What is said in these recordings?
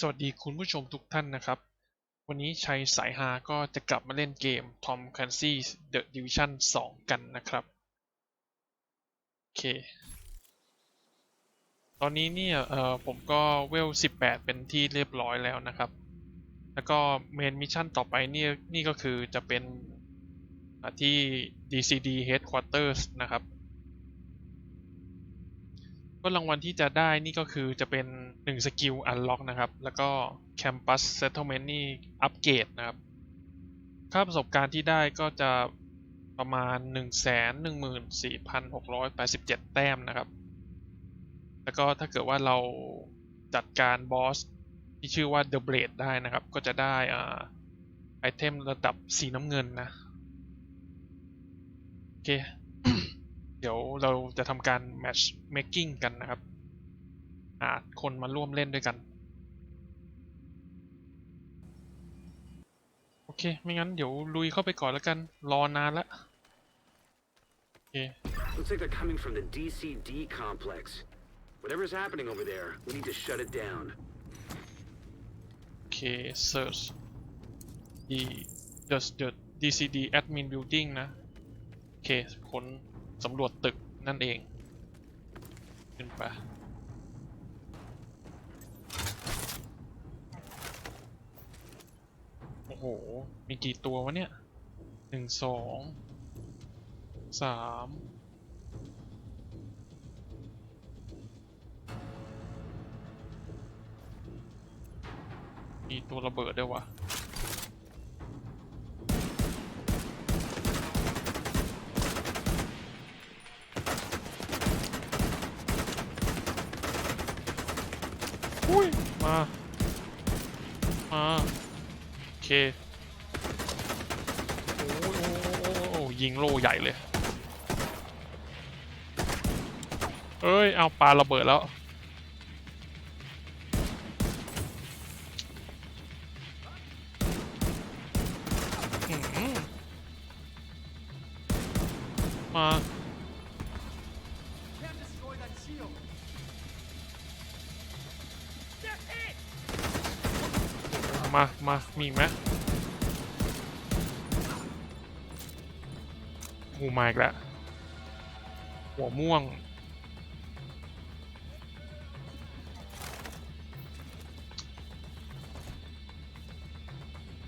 สวัสดีคุณผู้ชมทุกท่านนะครับ วันนี้ชัยสายฮาก็จะกลับมาเล่นเกม Tom Clancy's The Division 2 กันนะครับ โอเค ตอนนี้เนี่ย เอ่อ ผมก็เวล18 เป็นที่เรียบร้อยแล้วนะครับ แล้วก็เมนมิชชั่นต่อไปเนี่ยนี่ก็คือจะเป็นที่ DCD Headquarters นะครับ็รางวัลที่จะได้นี่ก็คือจะเป็น1สกิลอันล็อกนะครับ แล้วก็ Campus Settlement นี่อัปเกรดนะครับค่าประสบการณ์ที่ได้ก็จะประมาณ 1 1 4 6 8 7 แต้มนะครับ แล้วก็ถ้าเกิดว่าเราจัดการบอสที่ชื่อว่า The Blade ได้นะครับ ก็จะได้อ่าไอเทมระดับสีน้ำเงินนะ โอเคเดี๋ยวเราจะทำการแมชเมคกิ้งกันนะครับ หาคนมาร่วมเล่นด้วยกัน โอเค ไม่งั้น เดี๋ยวลุยเข้าไปก่อนแล้วกัน รอนานละ โอเค Looks like they're coming from the DCD complex. Whatever's happening over there, we need to shut it down. โอเค search the the the DCD admin building นะ โอเคค้นสำรวจตึก นั่นเองขึ้นไปโอ้โห มีกี่ตัววะเนี่ยหนึ่งสองสามมีตัวระเบิดด้วยวะคโอ้โหยิงโล่ใหญ่เลย เอ้ย เอาปลาระเบิดแล้ว มามา มา มีไหมหูไม้อแล้ว หัว ม่วง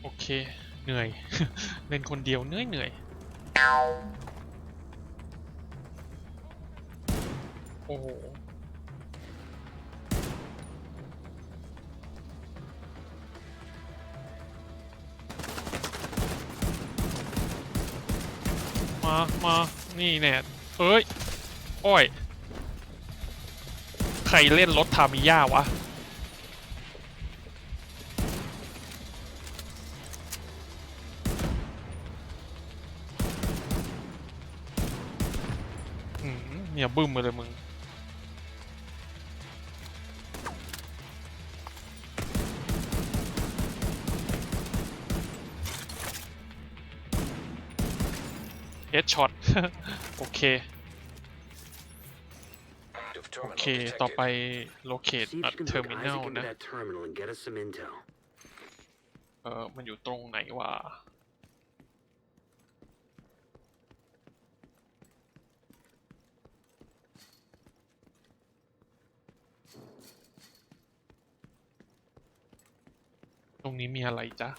โอเค เหนื่อย เล่นคนเดียว เหนื่อยเหนื่อย โอ้มา มา นี่แน่เอ้ยอ้อยใครเล่นรถทามิยาวะเนี่ยบึ้มเลยมึงดช็อตโอเค โอเค ต่อไปโลเคตเทอร์มินอลนะเออมันอยู่ตรงไหนวะตรงนี้มีอะไรจ๊ะ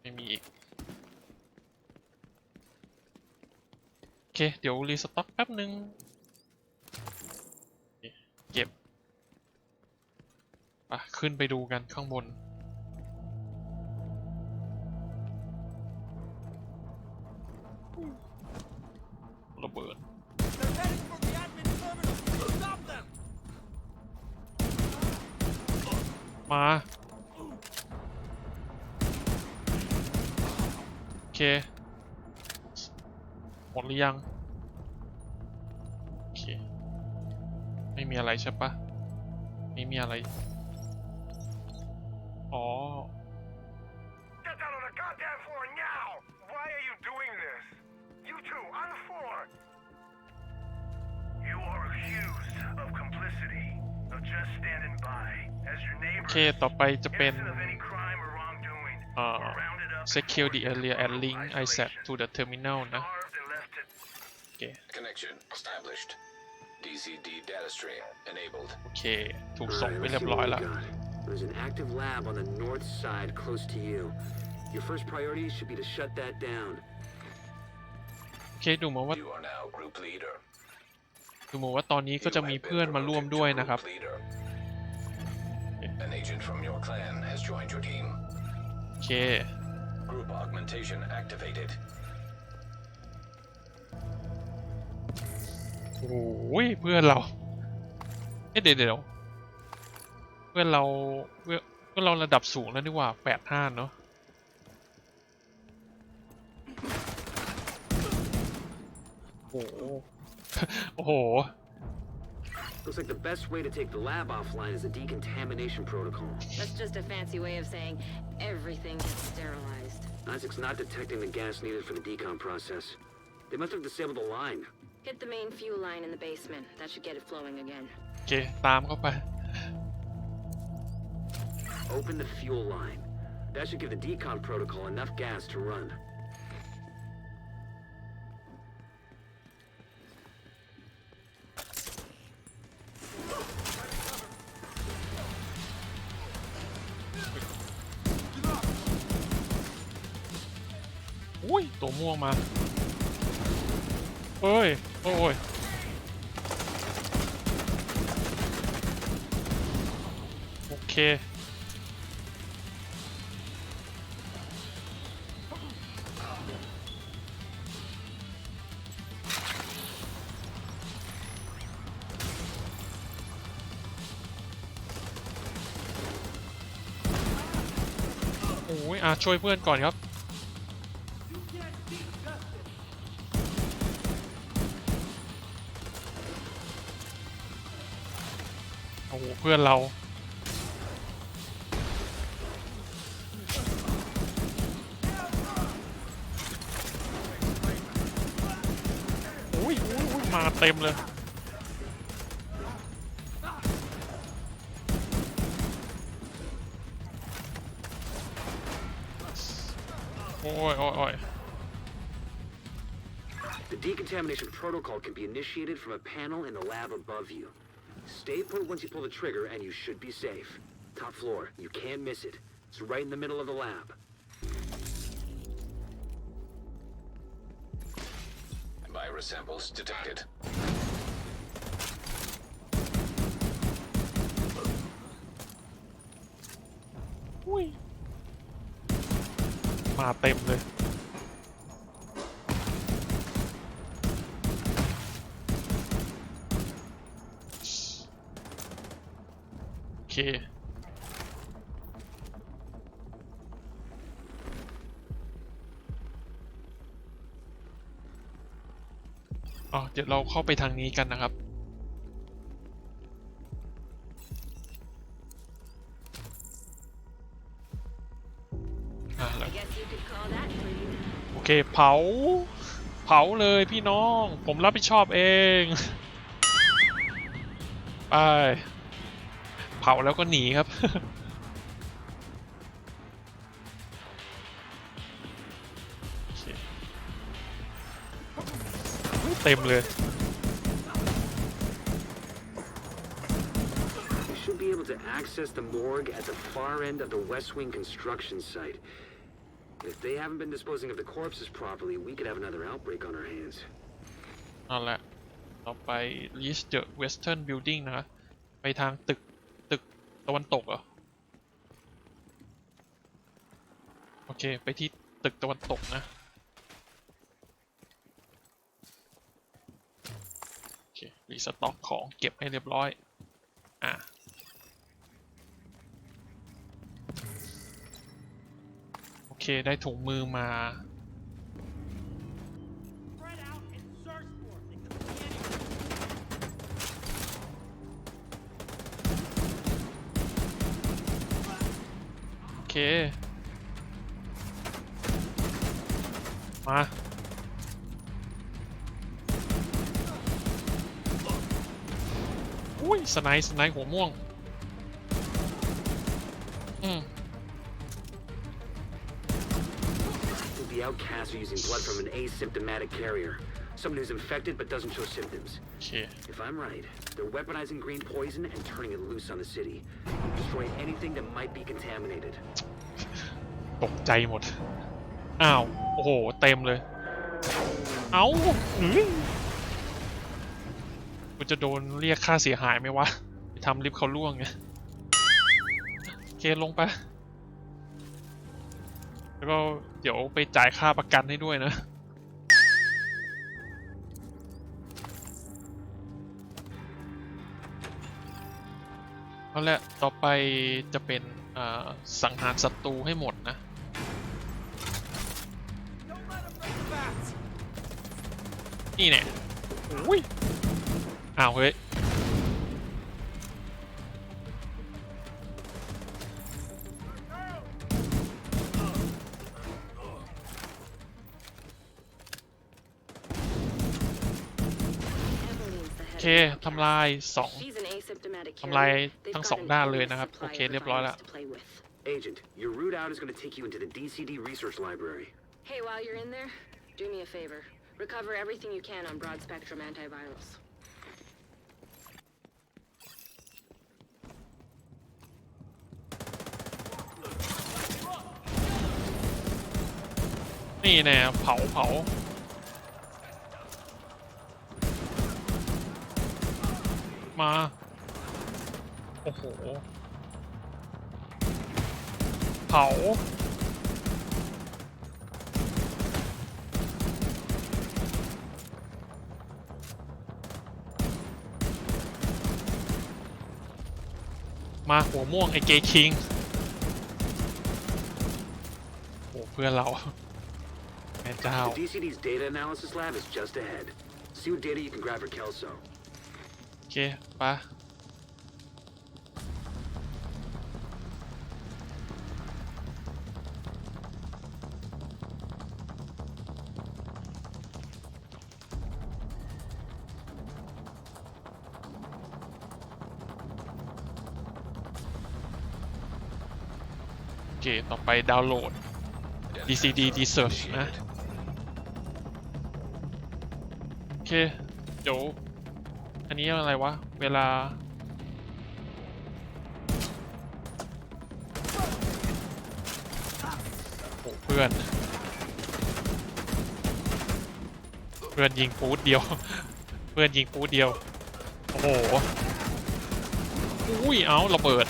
ไม่มีอีกเค เดี๋ยวรีสต็อกแป๊บนึงเก็บอะขึ้นไปดูกันข้างบนระเบิดมา โอเคหมดหรือยัง โอเค ไม่มีอะไรใช่ปะไม่มีอะไร อ๋อโอเค ต่อไปจะเป็นเอ่อ secure the area and link ISAP to the terminal นะ Okay. Connection established. DCD data stream enabled. Okay. ถูกส่งไปเรียบร้อยแล้ว There's an active lab on the north side close to you. Your first priority should be to shut that down. An agent from your clan has joined your team. โอเค Group augmentation activated. โอ้โหเพื่อนเราเดี๋ยวเดี๋ยวเพื่อนเราเพื่อนเราระดับสูงแล้วนี่ว่าแปดห้าเนาะโอ้โหโอ้โห Looks like the best way to take the lab offline is a decontamination protocol. That's just a fancy way of saying everything gets sterilized. Isaac's not detecting the gas needed for the decom process. They must have disabled the line. Hit the main fuel line in the basement. That should get it flowing again. Okay, ตามเข้าไป Open the fuel line. That should give the decon protocol enough gas to run. Ui, ตัวม่วงมาเอ้ยโอ้ยโอเคโอ้ยอ่ะช่วยเพื่อนก่อนครับ The decontamination protocol can be initiated from a panel in the lab above you. Stay put once you pull the trigger, and you should be safe. Top floor. You can't miss it. It's right in the middle of the lab. Virus samples detected. มาเต็มเลยอ๋อเดี๋ยวเราเข้าไปทางนี้กันนะครับโอเคเผาเผาเลยพี่น้องผมรับผิดชอบเอง ไปาแล้วก็หนีครับเต็มเลย You should be able to access the morgue at the far end of the West Wing construction site. If they haven't been disposing of the corpses properly, we could have another outbreak on our hands. เอาละ ต่อไป list the western building นะไปทางตึกตะวันตกเหรอ โอเค ไปที่ตึกตะวันตกนะ โอเค รีสต็อกของเก็บให้เรียบร้อย อ่ะ โอเค ได้ถุงมือมาเคมาอุ้ยสไนส์สไนส์หัวม่วงอืม The outcasts are using blood from an asymptomatic carrier. Someone who's infected but doesn't show symptoms. If I'm right, they're weaponizing green poison and turning it loose on the city. destroy anything that might be contaminated. ตกใจหมด อ้าว โอ้โห เต็มเลย เอา้าหืม่งกูจะโดนเรียกค่าเสียหายไหมวะ ไปทำลิฟต์เขาล่วงไงโอเคลงไป แล้วก็เดี๋ยวไปจ่ายค่าประกันให้ด้วยนะาแาละต่อไปจะเป็นสังหารศัตรูให้หมดนะ นี่เน่อุ้ยอ้าวเฮ้ยโอเคทำลายสองทำลายทั้งสองด้านเลยนะครับ โอเคเรียบร้อยแล้ว Agent, your route out is going to take you into the DCD research library. Hey, while you're in there, do me a favor. Recover everything you can on broad spectrum antivirals. นี่แน่เผาเผามาอ้โหเผามาหัวม่วงไอเกคิง โอ้เพื่อนเราแม่เจ้า The DCD's data analysis lab is just ahead. See what data you can grab for Kelso. โอเคไปะต่อไปดาวน์โหลด DCD d e s e a r c h นะ โอเคเดี๋ยวอันนี้อะไรวะ เวลาโอ้เพื่อน เพื่อนยิงปูดเดียว เพื่อนยิงปูดเดียว โอ้โหอุ้ยเอาระเบิด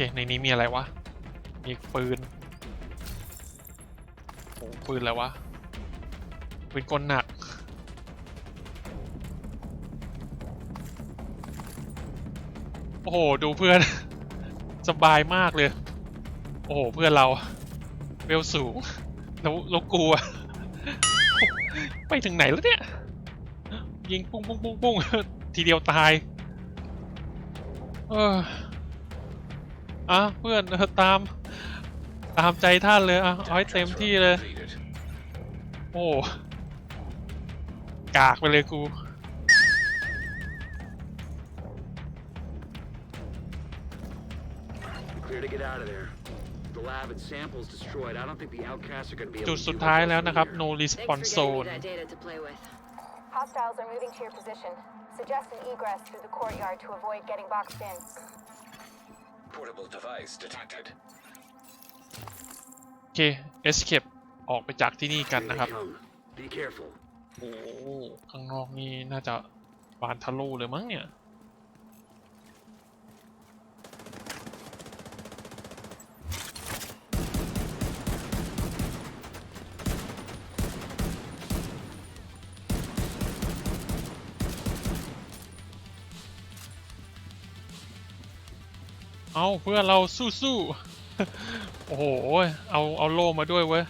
เคในนี้มีอะไรวะ มีปืนโอ้ปืนอะไรวะปืนกลหนัก โอ้โหดูเพื่อน สบายมากเลย โอ้โหเพื่อนเราเวลสูงแล้วแล้วกลัวไปถึงไหนแล้วเนี่ยยิงปุ้งปุ้งปุ้งปุ้งทีเดียวตาย เอออ่ะเพื่อนตาม ตามใจท่านเลยอ่ะ เอาให้เต็มที่เลยโอ้ กากไปเลยกูจุดสุดท้ายแล้วนะครับ no response zone Hostiles are moving to your position. Suggest an egress through the courtyard to avoid getting boxed in. Portable device detected. โอเค escape ออกไปจากที่นี่กันนะครับโอ้ข้างนอกนี่น่าจะบานทะลุเลยมั้งเนี่ยเอาเพื่อเราสู้สู้โอ้โห เอาเอาโลมาด้วยเว้ย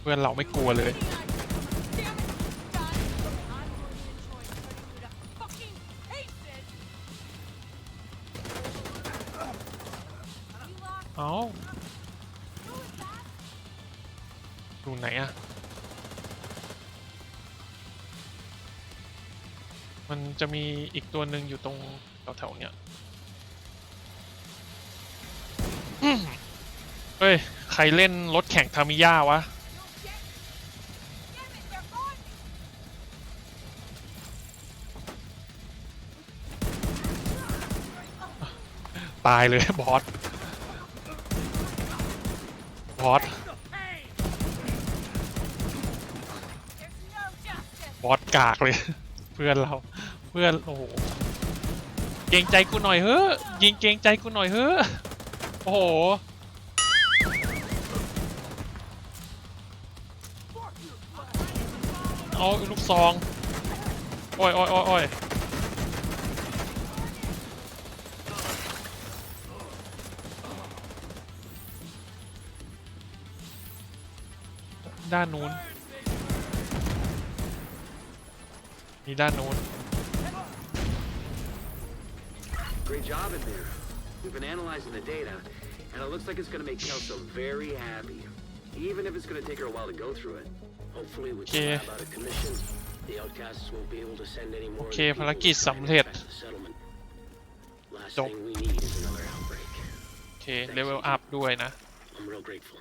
เพื่อนเราไม่กลัวเลย เอาดูไหนอะมันจะมีอีกตัวหนึ่งอยู่ตรงแถวๆ เนี้ย เฮ้ย ใครเล่นรถแข่งทามิยาวะ ตายเลยบอส บอส บอสกากเลยเพื่อนเราเพื่อนโอ้โหเกรงใจกูหน่อยเฮ้ยยิงเกรงใจกูหน่อยเฮ้ยโอ้โหเอาลูกซองโอ้ยโอ้ยโอ้ยโอ้ยด้านนู้นมีด้านโน้น Great job in there. We've been analyzing the data, and it looks like it's going to make Kelso very happy. Even if it's going to take her a while to go through it. Hopefully, with the Okay. lab out of commission, the outcasts won't be able to send any more. of the โอเค people ภารกิจ who tried to สำเร็จ impact the settlement. Last thing we need is another outbreak. โอเคเลเวลอัพด้วยนะ I'm real grateful.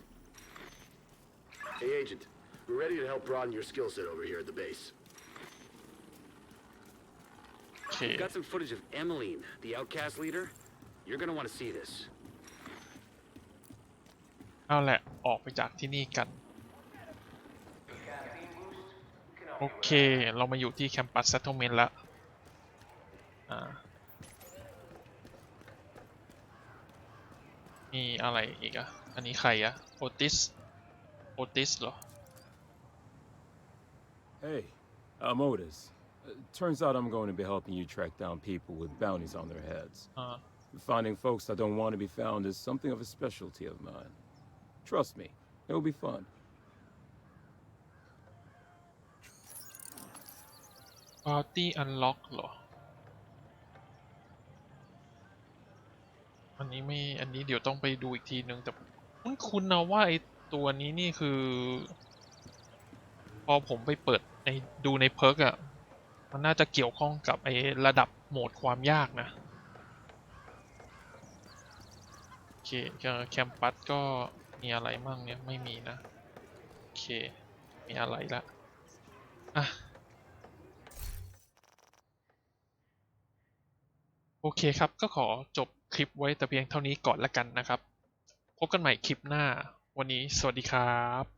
Hey, Agent. We're ready to help broaden your skill set over here at the base. เอาแหละ ออกไปจากที่นี่กัน โอเค เรามาอยู่ที่แคมปัสเซตโทเมนแล้วมีอะไรอีกอ่ะ อันนี้ใครอ่ะ โอติส โอติสเหรอ Hey I'm Otis turns out I'm going to be helping you track down people with bounties on their heads. Uh-huh. Finding folks that don't want to be found is something of a specialty of mine. Trust me, it will be fun. Party unlock เหรออันนี้ไม่อันนี้เดี๋ยวต้องไปดูอีกทีนึงมันน่าจะเกี่ยวข้องกับไอ้ระดับโหมดความยากนะโอเคแคมปัสก็มีอะไรมั่งเนี่ยไม่มีนะ โอเคมีอะไรละอ่ะโอเคครับก็ขอจบคลิปไว้แต่เพียงเท่านี้ก่อนละกันนะครับ พบกันใหม่คลิปหน้าวันนี้สวัสดีครับ